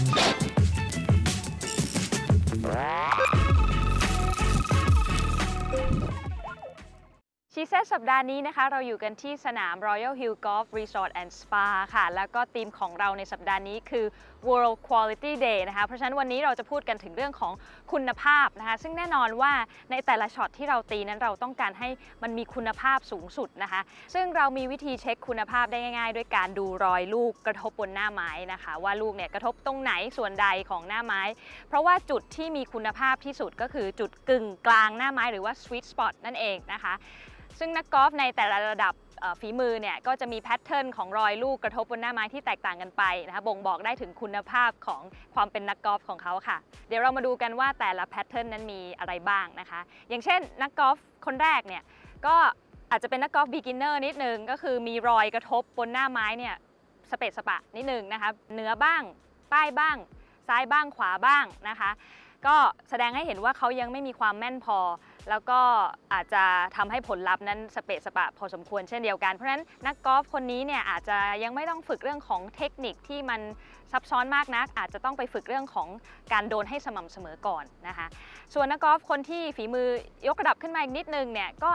Thank you. ชีเซตสัปดาห์นี้นะคะ เราอยู่กันที่สนาม Royal Hill Golf Resort and Spa ค่ะ แล้วก็ธีมของเราในสัปดาห์นี้คือ World Quality Day นะคะ เพราะฉะนั้นวันนี้เราจะพูดกันถึงเรื่องของคุณภาพนะคะ ซึ่งแน่นอนว่าในแต่ละช็อตที่เราตีนั้นเราต้องการให้มันมีคุณภาพสูงสุดนะคะ ซึ่งเรามีวิธีเช็คคุณภาพได้ง่าย ๆ ด้วยการดูรอยลูกกระทบบนหน้าไม้นะคะ ว่าลูกเนี่ยกระทบตรงไหนส่วนใดของหน้าไม้ เพราะว่าจุดที่มีคุณภาพที่สุดก็คือจุดกึ่งกลางหน้าไม้หรือว่า sweet spot นั่นเองนะคะ ซึ่งนักกอล์ฟในแต่ละระดับฝีมือเนี่ยก็จะมีแพทเทิร์นของรอยลูกกระทบบนหน้าไม้ที่แตกต่างกันไปนะคะบ่งบอกได้ถึงคุณภาพของความเป็นนักกอล์ฟของเขาค่ะ เดี๋ยวเรามาดูกันว่าแต่ละแพทเทิร์นนั้นมีอะไรบ้างนะคะ อย่างเช่น นักกอล์ฟคนแรกเนี่ยก็อาจจะเป็นนักกอล์ฟ beginner นิดนึง ก็คือมีรอยกระทบบนหน้าไม้เนี่ยสเปซสปะนิดนึงนะคะเนื้อบ้างใต้บ้าง ซ้ายบ้างขวาบ้างนะคะ ก็แสดงให้เห็นว่าเขายังไม่มีความแม่นพอ แล้วก็อาจจะทำให้ผลลัพธ์นั้นสเปะสปะพอสมควรเช่นเดียวกัน เพราะฉะนั้นนักกอล์ฟคนนี้เนี่ยอาจจะยังไม่ต้องฝึกเรื่องของเทคนิคที่มันซับซ้อนมากนัก อาจจะต้องไปฝึกเรื่องของการโดนให้สม่ำเสมอก่อนนะคะ ส่วนนักกอล์ฟคนที่ฝีมือยกระดับขึ้นมาอีกนิดนึงเนี่ยก็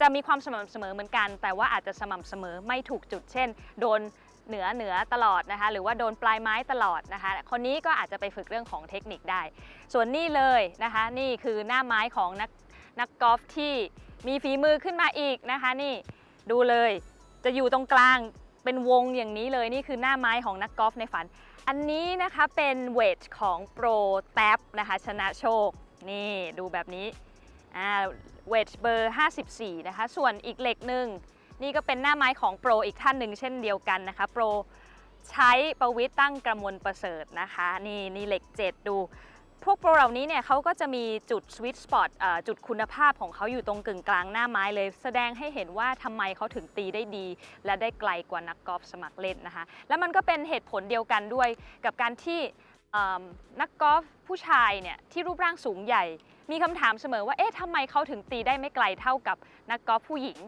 จะมีความสม่ำเสมอเหมือนกัน แต่ว่าอาจจะสม่ำเสมอไม่ถูกจุด เช่น โดน เหนือเหนือตลอดนะคะ หรือว่าโดนปลายไม้ตลอดนะคะ คนนี้ก็อาจจะไปฝึกเรื่องของเทคนิคได้ ส่วนนี่เลยนะคะ นี่คือหน้าไม้ของนักนักกอล์ฟที่มีฝีมือขึ้นมาอีกนะคะ นี่ดูเลยจะอยู่ตรงกลางเป็นวงอย่างนี้เลยนี่คือหน้าไม้ของนักกอล์ฟในฝัน อันนี้นะคะเป็นเวทของโปรแท็บนะคะ ชนะโชค นี่ดูแบบนี้เวทเบอร์ 54 นะคะ ส่วนอีกเหล็กหนึ่ง นี่ก็เป็นหน้าไม้ของโปรอีกท่านหนึ่งเช่นเดียวกันนะคะ โปรใช้ประวิตตั้งกระมวลประเสริฐนะคะ นี่นี่เหล็ก 7 ดู พวกโปรเหล่านี้เนี่ยเขาก็จะมีจุดสวิตสปอตจุดคุณภาพของเขาอยู่ตรงกึ่งกลางหน้าไม้เลย แสดงให้เห็นว่าทำไมเขาถึงตีได้ดี และได้ไกลกว่านักกอล์ฟสมัครเล่นนะคะ แล้วมันก็เป็นเหตุผลเดียวกันด้วยกับการที่นักกอล์ฟผู้ชายเนี่ยที่รูปร่างสูงใหญ่ มีคำถามเสมอว่าเอ๊ะทำไมเขาถึงตีได้ไม่ไกลเท่ากับนักกอล์ฟผู้หญิง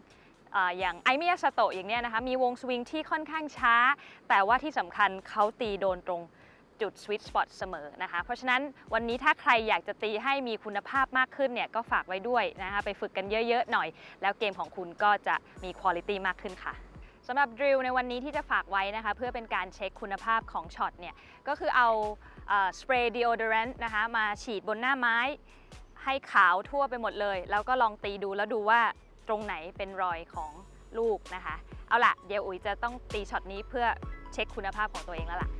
อ่าอย่างไอมิยาสโตะอย่างเนี้ยนะคะมีวงสวิงที่ค่อนข้างช้า แต่ว่าที่สำคัญเขาตีโดนตรงจุด sweet spot เสมอนะคะ เพราะฉะนั้นวันนี้ถ้าใครอยากจะตีให้มีคุณภาพมากขึ้นเนี่ยก็ฝากไว้ด้วยนะคะไปฝึกกันเยอะๆหน่อย แล้วเกมของคุณก็จะมีคุณภาพมากขึ้นค่ะสำหรับดริลในวันนี้ที่จะฝากไว้นะคะ เพื่อเป็นการเช็คคุณภาพของช็อตเนี่ยก็คือเอาสเปรย์ deodorant นะคะมาฉีดบนหน้าไม้ ให้ขาวทั่วไปหมดเลย แล้วก็ลองตีดูแล้วดูว่า ตรงไหนเป็นรอยของลูกนะคะ เอาล่ะเดี๋ยวอุ๋ยจะต้องตีช็อตนี้เพื่อเช็คคุณภาพของตัวเองแล้วล่ะ